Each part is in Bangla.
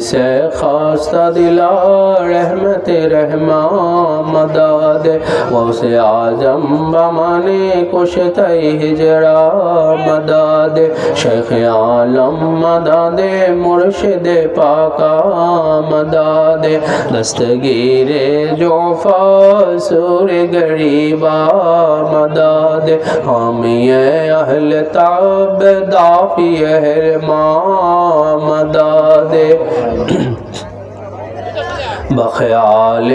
سے خواستہ دلا رحمت رحمان مداد وہ سے آجم بمانے تئی ہجرا مداد দাদে, শেখ আলম মদাদে মুর্শিদে পাকা মদাদে দস্তগিরে জোফা সুর গরিবা মদাদ হামিয়ে আহল তাব দাফিয়ে মা মদাদে بخیال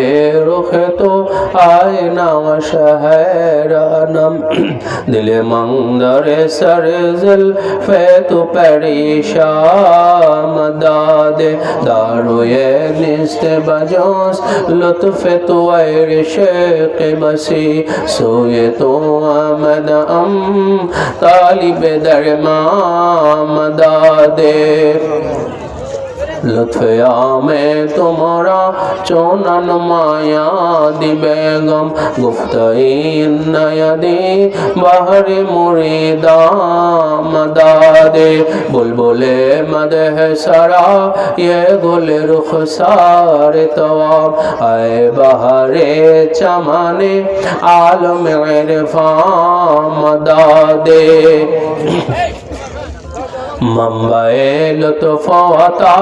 رخ تو آئی نام شہرانم۔ دل مندر سر زل تو پریشان مداد دارو یہ نست بجوس لطف تو ایر شیق بسی سوی تو آمد ام طالب درما مداد লুথয়া মে তোমরা চোনন মায়া দিবে গম গুপ্ত নয়দি, বাহরে মুরিদা মদাদে বুলবুলে মদহ সারা ইয়ে গুল রুখ সার তোয়াব আয় বাহারে চমানে আলম ইরফা মদাদে ممبئے لطف عطا،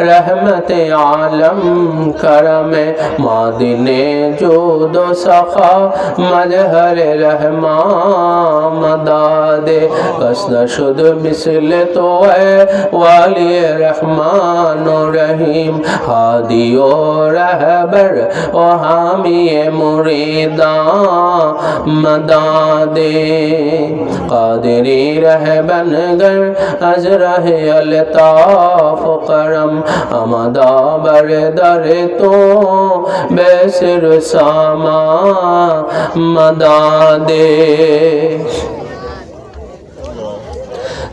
رحمت عالم، کرم مادن جود و سخا، مظہر رحمان مداد قصد شد مثل تو اے والی رحمان و رحیم حادی و رہبر و حامی مریدان مداد قادری رہ بن گر از رہ الطاف کرم آمدہ بر در تو بیسر ساما مداد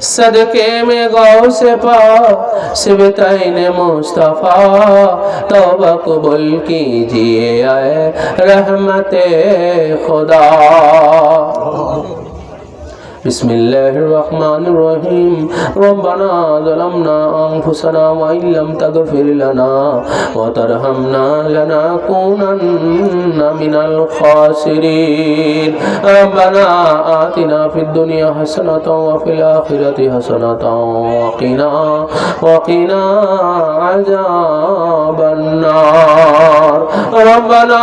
صدقے میں گو سے پا سبتین مصطفیٰ توبہ قبول کیجئے اے رحمت خدا بسم الله الرحمن الرحيم ربنا ظلمنا أنفسنا وإن لم تغفر لنا وترحمنا لنكونن من الخاسرين ربنا آتنا في الدنيا حسنة وفي الآخرة حسنة وقنا وقنا عذاب النار ربنا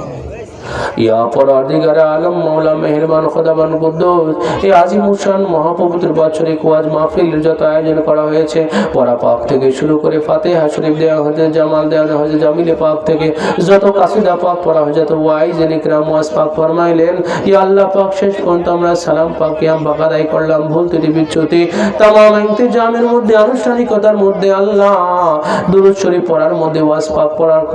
আল্লাহ ভুল তামাম ইন্তেজামের মধ্যে, আনুষ্ঠানিকতার মধ্যে আল্লাহ, দুরুদ শরীফ পড়ার মধ্যে, ওয়াজ পাক পড়ার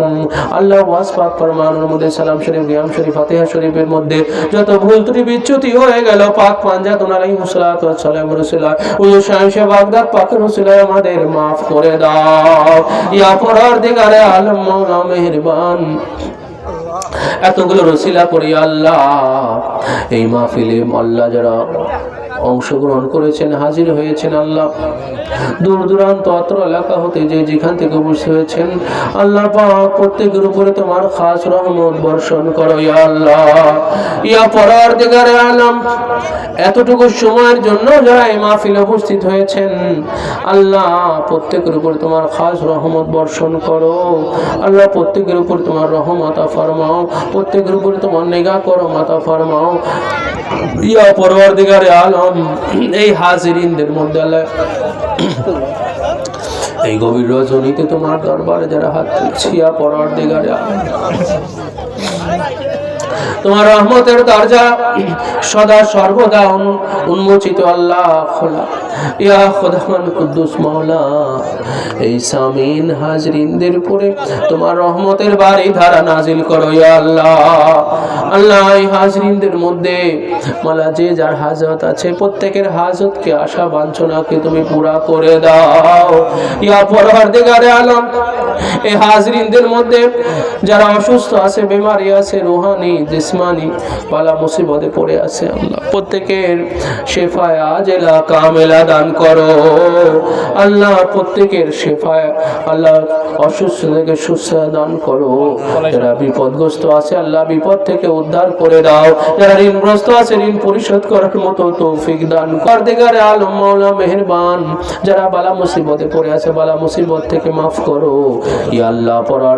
আল্লাহ পাক মধ্যে সালাম শরীফ ফাতিহা শরীফের মধ্যে যত ভুল ত্রুটি বিচ্যুতি হয়ে গেল, পাক পাঞ্জাতুন আলাইহিস সালাতু ওয়াস সালাম রসুল্লাহ বাগদাদ রসুল্লাহ আমাদের মাফ করে দাও। ইয়া পরওয়ারদিগারে আলম মৌলা মেহরবান। এতগুলো রসিলা করি আল্লাহ। এই মাহফিলে মল্লা যারা অংশগ্রহণ করেছেন, হাজির হয়েছেন আল্লাহ। দূর দূরান্ত অত্র এলাকা হতে যে যেখান থেকে উপস্থিত হয়েছেন, আল্লাহ প্রত্যেকের উপরে তোমার খাস রহমত বর্ষণ করো, ইয়া আল্লাহ। ইয়া পরার দিগারে আলম, এতটুকু সময়ের জন্য যারা এই মাহফিলে উপস্থিত হয়েছেন, আল্লাহ প্রত্যেকের উপর তোমার খাস রহমত বর্ষণ করো। আল্লাহ প্রত্যেকের উপর তোমার রহমতা ফরমাও, প্রত্যেকের উপর তোমার নেগা করো, মাতা ফরমাও। ইয়া পরওয়ারদিগারে আলম এই হাজিরিনদের মধ্যে এই গভীর রজনীতে তোমার দরবারে যারা হাত ছিয়া পড়ার দিগারে তোমার রহমতের দরজা সদা সর্বদা উন্মোচিত আল্লাহ খোলা। ইয়া কুদ্দুস মাওলা, এই সামিন হাজরিনদের উপরে তোমার রহমতের বাড়ি ধারা নাজিল করো ইয়া আল্লাহ। আল্লাহ, এই হাজরিনদের মধ্যে মালা যে যার হাজত আছে, প্রত্যেকের হাজতকে আশা তুমি পুরা করে দাও। ইয়া আলম, এই হাজরিনদের মধ্যে যারা অসুস্থ আছে, বেমারি আছে, রুহানি, জিসমানি পালা মুসিবতে পড়ে আছে আল্লাহ। প্রত্যেকের শেফায় আজেলা কামেলা দান করো। আল্লাহ প্রত্যেকের শেফায় আল্লাহ অসুস্থ থেকে সুস্থ দান করো। যারা বিপদগ্রস্ত আছে, আল্লাহ বিপদ থেকে উদ্ধার করে দাও। যারা ঋণগ্রস্ত আছে, ঋণ পরিশোধ করার মতো তৌফিক দান কর। দেগারে আলম মাওলা মেহেরবান। যারা বালা মুসিবতে পড়ে আছে, বালা মুসিবত থেকে মাফ করো। ইয়া আল্লাহ পরার